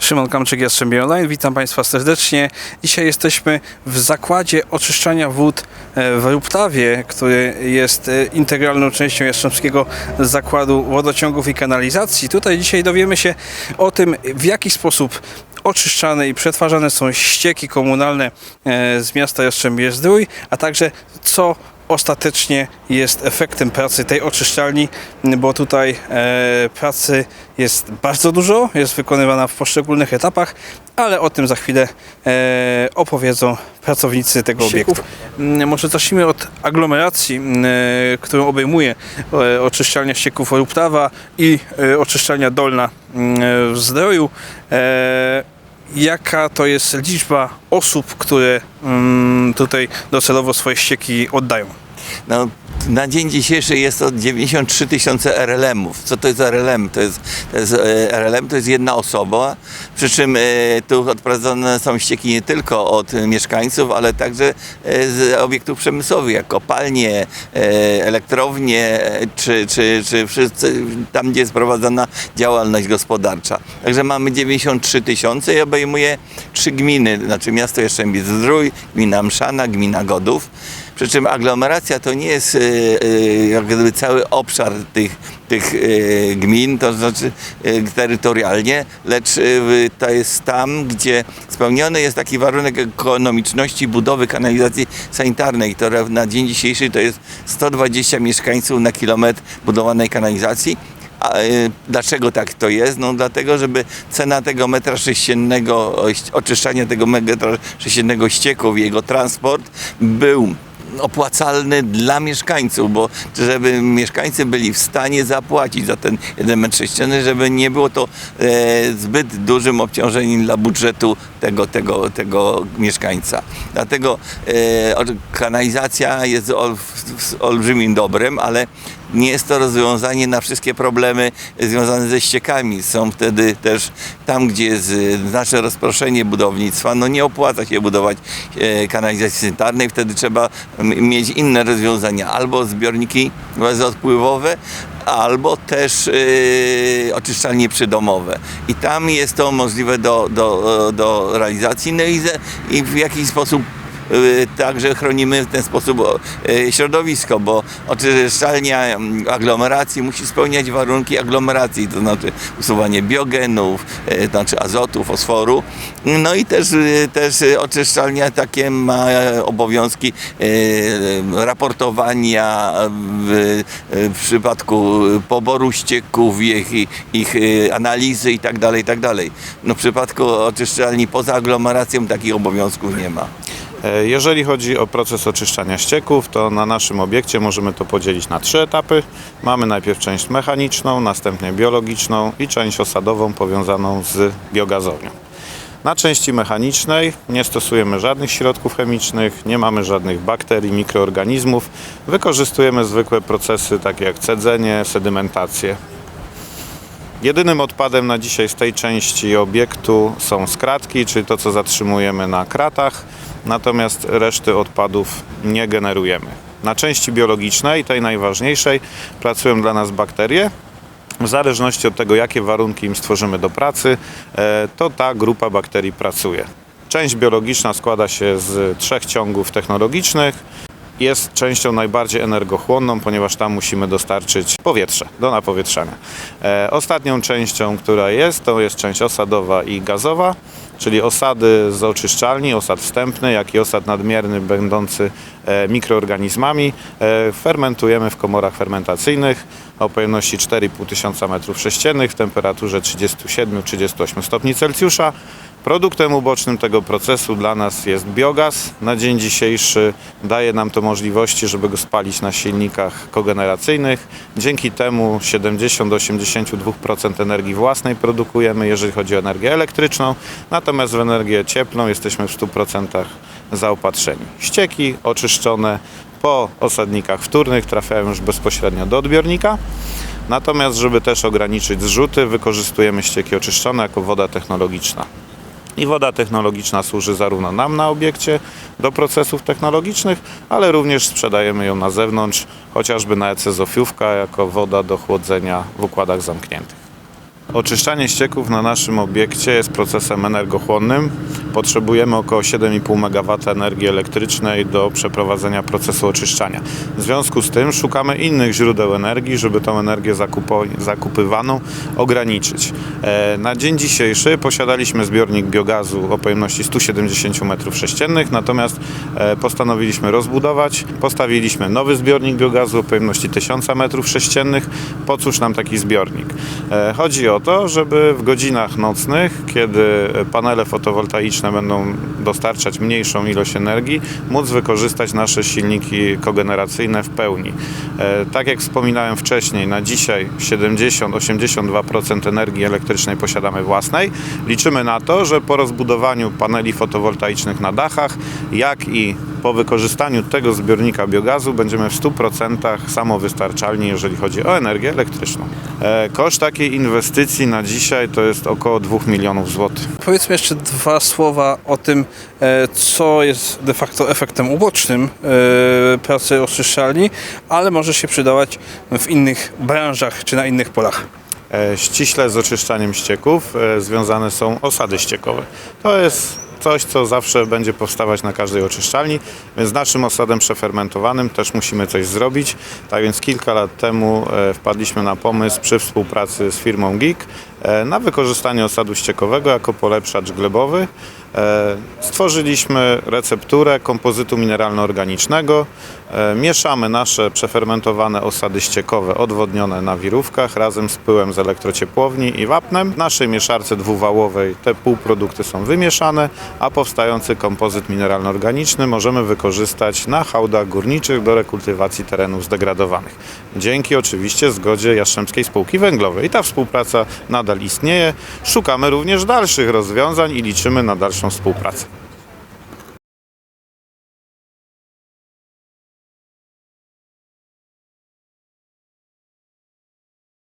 Szymon Kamczyk, Jastrzębie Online. Witam Państwa serdecznie. Dzisiaj jesteśmy w zakładzie oczyszczania wód e, w Ruptawie, który jest e, integralną częścią Jastrzębskiego Zakładu Wodociągów i Kanalizacji. Tutaj dzisiaj dowiemy się o tym, w jaki sposób oczyszczane i przetwarzane są ścieki komunalne e, z miasta Jastrzębie-Zdrój, a także co ostatecznie jest efektem pracy tej oczyszczalni, bo tutaj e, pracy jest bardzo dużo, jest wykonywana w poszczególnych etapach, ale o tym za chwilę e, opowiedzą pracownicy tego obiektu. Mm, Może zacznijmy od aglomeracji, mm, e, którą obejmuje oczyszczalnia ścieków Ruptawa i oczyszczalnia dolna mm, w Zdroju. Jaka to jest liczba osób, które mm, tutaj docelowo swoje ścieki oddają? No, na dzień dzisiejszy jest to 93 tysiące RLM-ów. Co to jest RLM? To jest, to jest, e, RLM to jest jedna osoba, przy czym e, tu odprowadzone są ścieki nie tylko od mieszkańców, ale także e, z obiektów przemysłowych, jak kopalnie, elektrownie, czy, czy, czy wszyscy, tam, gdzie jest prowadzona działalność gospodarcza. Także mamy 93 tysiące i obejmuje trzy gminy, znaczy miasto Jastrzębie-Zdrój, gmina Mszana, gmina Godów. Przy czym aglomeracja to nie jest jak gdyby cały obszar tych, tych e, gmin, to znaczy e, terytorialnie, lecz e, to jest tam, gdzie spełniony jest taki warunek ekonomiczności budowy kanalizacji sanitarnej, która na dzień dzisiejszy to jest 120 mieszkańców na kilometr budowanej kanalizacji. A, e, dlaczego tak to jest? No dlatego, żeby cena tego metra sześciennego, oczyszczania tego metra sześciennego ścieków jego transport był opłacalny dla mieszkańców, bo żeby mieszkańcy byli w stanie zapłacić za ten metr sześcienny, żeby nie było to e, zbyt dużym obciążeniem dla budżetu tego, tego, tego mieszkańca. Dlatego e, kanalizacja jest ol, olbrzymim dobrem, ale nie jest to rozwiązanie na wszystkie problemy związane ze ściekami. Są wtedy też tam, gdzie jest e, znaczne rozproszenie budownictwa, no nie opłaca się budować e, kanalizacji sanitarnej, wtedy trzeba mieć inne rozwiązania, albo zbiorniki bezodpływowe, albo też e, oczyszczalnie przydomowe. I tam jest to możliwe do, do, do realizacji, no i, ze, i w jakiś sposób Y, Także chronimy w ten sposób y, środowisko, bo oczyszczalnia mm, aglomeracji musi spełniać warunki aglomeracji, to znaczy usuwanie biogenów, y, to znaczy azotu, fosforu. No i też, y, też y, oczyszczalnia takie ma obowiązki y, raportowania w, w przypadku poboru ścieków, ich, ich y, analizy i tak dalej, i tak. No w przypadku oczyszczalni poza aglomeracją takich obowiązków nie ma. E, Jeżeli chodzi o proces oczyszczania ścieków, to na naszym obiekcie możemy to podzielić na trzy etapy. Mamy najpierw część mechaniczną, następnie biologiczną i część osadową powiązaną z biogazownią. Na części mechanicznej nie stosujemy żadnych środków chemicznych, nie mamy żadnych bakterii, mikroorganizmów. Wykorzystujemy zwykłe procesy takie jak cedzenie, sedymentację. Jedynym odpadem na dzisiaj z tej części obiektu są skratki, czyli to, co zatrzymujemy na kratach, natomiast reszty odpadów nie generujemy. Na części biologicznej, tej najważniejszej, pracują dla nas bakterie. W zależności od tego, jakie warunki im stworzymy do pracy, e, to ta grupa bakterii pracuje. Część biologiczna składa się z trzech ciągów technologicznych jest częścią najbardziej energochłonną, ponieważ tam musimy dostarczyć powietrze do napowietrzania. E, ostatnią częścią, która jest, to jest część osadowa i gazowa, czyli osady z oczyszczalni, osad wstępny, jak i osad nadmierny będący e, mikroorganizmami. E, fermentujemy w komorach fermentacyjnych o pojemności 4,5 tysiąca metrów sześciennych w temperaturze 37-38 stopni Celsjusza. Produktem ubocznym tego procesu dla nas jest biogaz. Na dzień dzisiejszy daje nam to możliwości, żeby go spalić na silnikach kogeneracyjnych. Dzięki temu 70-82% energii własnej produkujemy, jeżeli chodzi o energię elektryczną, natomiast w energię cieplną jesteśmy w 100% zaopatrzeni. Ścieki oczyszczone po osadnikach wtórnych trafiają już bezpośrednio do odbiornika. Natomiast, żeby też ograniczyć zrzuty, wykorzystujemy ścieki oczyszczone jako woda technologiczna. I woda technologiczna służy zarówno nam na obiekcie do procesów technologicznych, ale również sprzedajemy ją na zewnątrz, chociażby na EC jako woda do chłodzenia w układach zamkniętych. Oczyszczanie ścieków na naszym obiekcie jest procesem energochłonnym. Potrzebujemy około 7,5 MW energii elektrycznej do przeprowadzenia procesu oczyszczania. W związku z tym szukamy innych źródeł energii, żeby tą energię zakupo- zakupywaną ograniczyć. E, Na dzień dzisiejszy posiadaliśmy zbiornik biogazu o pojemności 170 m3, natomiast e, postanowiliśmy rozbudować. Postawiliśmy nowy zbiornik biogazu o pojemności 1000 m3. Po cóż nam taki zbiornik? E, Chodzi o to, żeby w godzinach nocnych, kiedy panele fotowoltaiczne będą dostarczać mniejszą ilość energii, móc wykorzystać nasze silniki kogeneracyjne w pełni. E, Tak jak wspominałem wcześniej, na dzisiaj 70-82% energii elektrycznej posiadamy własnej. Liczymy na to, że po rozbudowaniu paneli fotowoltaicznych na dachach, jak i po wykorzystaniu tego zbiornika biogazu będziemy w 100% samowystarczalni, jeżeli chodzi o energię elektryczną. E, Koszt takiej inwestycji na dzisiaj to jest około 2 milionów złotych. Powiedzmy jeszcze dwa słowa o tym, e, co jest de facto efektem ubocznym e, pracy oczyszczalni, ale może się przydawać w innych branżach czy na innych polach. E, Ściśle z oczyszczaniem ścieków związane są osady ściekowe. To jest coś, co zawsze będzie powstawać na każdej oczyszczalni, więc naszym osadem przefermentowanym też musimy coś zrobić. Tak więc kilka lat temu wpadliśmy na pomysł przy współpracy z firmą GIG na wykorzystanie osadu ściekowego jako polepszacz glebowy. E, Stworzyliśmy recepturę kompozytu mineralno-organicznego. E, Mieszamy nasze przefermentowane osady ściekowe odwodnione na wirówkach razem z pyłem z elektrociepłowni i wapnem. W naszej mieszarce dwuwałowej te półprodukty są wymieszane, a powstający kompozyt mineralno-organiczny możemy wykorzystać na hałdach górniczych do rekultywacji terenów zdegradowanych. Dzięki oczywiście zgodzie Jastrzębskiej Spółki Węglowej. I ta współpraca nadal istnieje. Szukamy również dalszych rozwiązań i liczymy na dalszą współpracę.